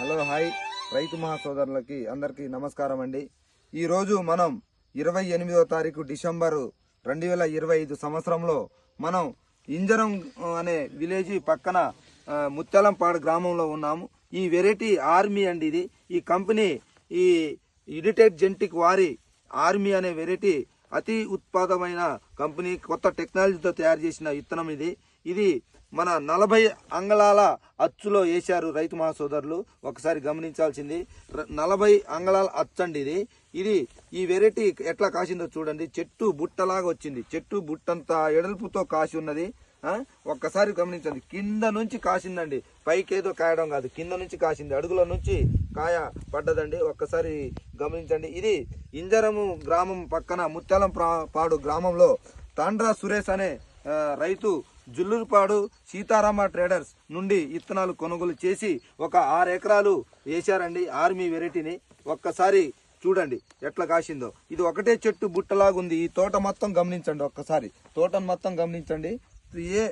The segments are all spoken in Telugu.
Hello hi. రైతు మహాసోదరులకి అందరికీ నమస్కారం అండి. ఈరోజు మనం ఇరవై ఎనిమిదో తారీఖు డిసెంబరు రెండు వేల ఇరవై ఐదు సంవత్సరంలో మనం ఇంజరం అనే విలేజ్ పక్కన ముత్యాలంపాడు గ్రామంలో ఉన్నాము. ఈ వెరైటీ ఆర్మీ అండి ఇది. ఈ కంపెనీ ఈ ఇడిటెడ్ జెంటిక్ వారి ఆర్మీ అనే వెరైటీ అతి ఉత్పాదమైన కంపెనీ కొత్త టెక్నాలజీతో తయారు చేసిన విత్తనం ఇది. ఇది మన నలభై అంగళాల అచ్చులో వేశారు రైతు మహాసోదరులు. ఒకసారి గమనించాల్సింది నలభై అంగళాల అచ్చు అండి ఇది. ఇది ఈ వెరైటీ ఎట్లా కాసిందో చూడండి. చెట్టు బుట్టలాగా వచ్చింది. చెట్టు బుట్టంత ఎడల్పుతో కాసి ఉన్నది. ఒక్కసారి గమనించండి. కింద నుంచి కాసిందండి. పైకి ఏదో కాయడం కాదు. కింద నుంచి కాసింది. అడుగుల నుంచి కాయ పడ్డదండి. ఒక్కసారి గమనించండి. ఇది ఇంజరము గ్రామం పక్కన ముత్యాలం పాడు గ్రామంలో తాండ్రా సురేష్ అనే రైతు జుల్లూరుపాడు సీతారామ ట్రేడర్స్ నుండి ఇత్తనాలు కొనుగోలు చేసి ఒక ఆరు ఎకరాలు వేశారండి ఆర్మీ వెరైటీని. ఒక్కసారి చూడండి ఎట్లా కాసిందో. ఇది ఒకటే చెట్టు బుట్టలాగా ఉంది ఈ తోట మొత్తం గమనించండి ఒక్కసారి. తోటను మొత్తం గమనించండి. ఏ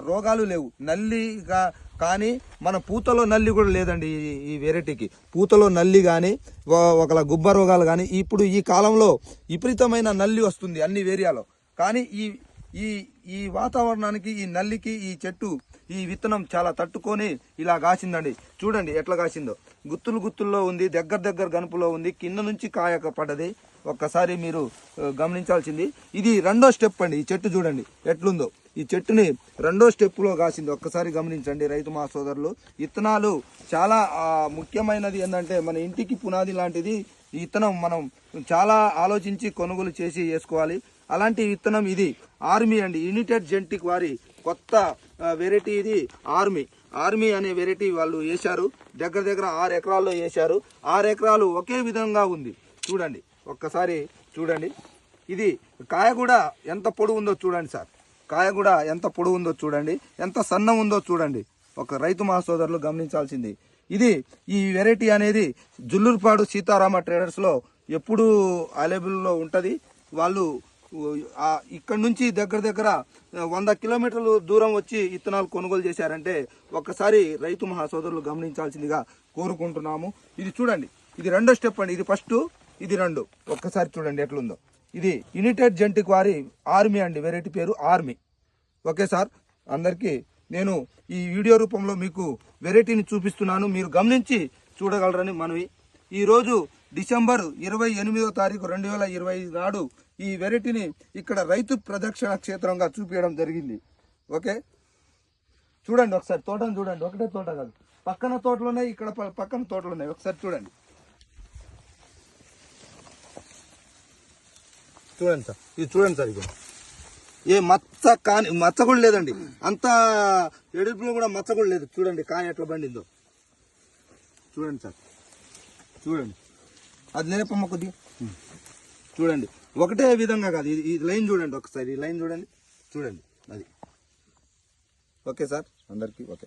రోగాలు లేవు. నల్లిగా కానీ మన పూతలో నల్లి కూడా లేదండి ఈ- ఈ వెరైటీకి. పూతలో నల్లి కానీ ఒకలా గుబ్బ రోగాలు కానీ ఇప్పుడు ఈ కాలంలో విపరీతమైన నల్లి వస్తుంది అన్ని ఏరియాలో. కానీ ఈ ఈ ఈ వాతావరణానికి ఈ నల్లికి ఈ చెట్టు ఈ విత్తనం చాలా తట్టుకొని ఇలా కాసిందండి. చూడండి ఎట్లా కాసిందో. గుత్తులు గుత్తుల్లో ఉంది దగ్గర దగ్గర గనుపులో ఉంది కింద నుంచి కాయక పడ్డది. ఒక్కసారి మీరు గమనించాల్సింది. ఇది రెండో స్టెప్ అండి ఈ చెట్టు చూడండి ఎట్లుందో. ఈ చెట్టుని రెండో స్టెప్లో కాసింది. ఒక్కసారి గమనించండి రైతు మా సోదరులు ఇత్తనాలు చాలా ముఖ్యమైనది ఏంటంటే మన ఇంటికి పునాది లాంటిది. ఈ విత్తనం మనం చాలా ఆలోచించి కొనుగోలు చేసి వేసుకోవాలి. అలాంటి విత్తనం ఇది. ఆర్మీ అండి. యునిటెడ్ జెంటిక్ వారి కొత్త వెరైటీ ఇది ఆర్మీ. ఆర్మీ అనే వెరైటీ వాళ్ళు వేశారు దగ్గర దగ్గర ఆరు ఎకరాల్లో వేశారు ఆరు ఎకరాలు ఒకే విధంగా ఉంది. చూడండి. ఒక్కసారి చూడండి. ఇది కాయ కూడా ఎంత పొడవు ఉందో చూడండి సార్. కాయ కూడా ఎంత పొడవు ఉందో చూడండి. ఎంత సన్నం ఉందో చూడండి. ఒక రైతు మహాసోదరులు గమనించాల్సింది. ఇది ఈ వెరైటీ అనేది జుల్లూరుపాడు సీతారామ ట్రేడర్స్లో ఎప్పుడూ అవైలబుల్లో ఉంటుంది. వాళ్ళు ఇక్కడ నుంచి దగ్గర దగ్గర వంద కిలోమీటర్లు దూరం వచ్చి ఇత్తనాలు కొనుగోలు చేశారంటే ఒక్కసారి రైతు మహాసోదరులు గమనించాల్సిందిగా కోరుకుంటున్నాము. ఇది చూడండి. ఇది రెండో స్టెప్ అండి. ఇది ఫస్ట్ ఇది రెండు. ఒక్కసారి చూడండి ఎట్లుందో. ఇది యునైటెడ్ జెంటిక్ వారి ఆర్మీ అండి. వెరైటీ పేరు ఆర్మీ. Okay sir? అందరికీ నేను ఈ వీడియో రూపంలో మీకు వెరైటీని చూపిస్తున్నాను. మీరు గమనించి చూడగలరని మనవి. ఈరోజు డిసెంబర్ ఇరవై ఎనిమిదో తారీఖు రెండు వేల ఇరవై ఐదు నాడు ఈ వెరైటీని ఇక్కడ రైతు ప్రదక్షిణ క్షేత్రంగా చూపించడం జరిగింది. ఓకే? చూడండి ఒకసారి తోటను చూడండి. ఒకటే తోట కాదు. పక్కన తోటలు ఉన్నాయి ఇక్కడ ప- పక్కన తోటలు ఉన్నాయి ఒకసారి చూడండి. చూడండి సార్. ఇది చూడండి సార్ ఇది ఏ మచ్చ కాని మచ్చ కూడా లేదండి. అంత ఎడుపులో కూడా మచ్చ కూడా లేదు. చూడండి కాని ఎట్లా పండిందో. చూడండి సార్. చూడండి. అది లేపమ్మ కొద్దిగా. చూడండి. ఒకటే విధంగా కాదు. ఇది ఈ లైన్ చూడండి ఒకసారి. ఈ లైన్ చూడండి. చూడండి. అది. Okay sir? అందరికీ ఓకే.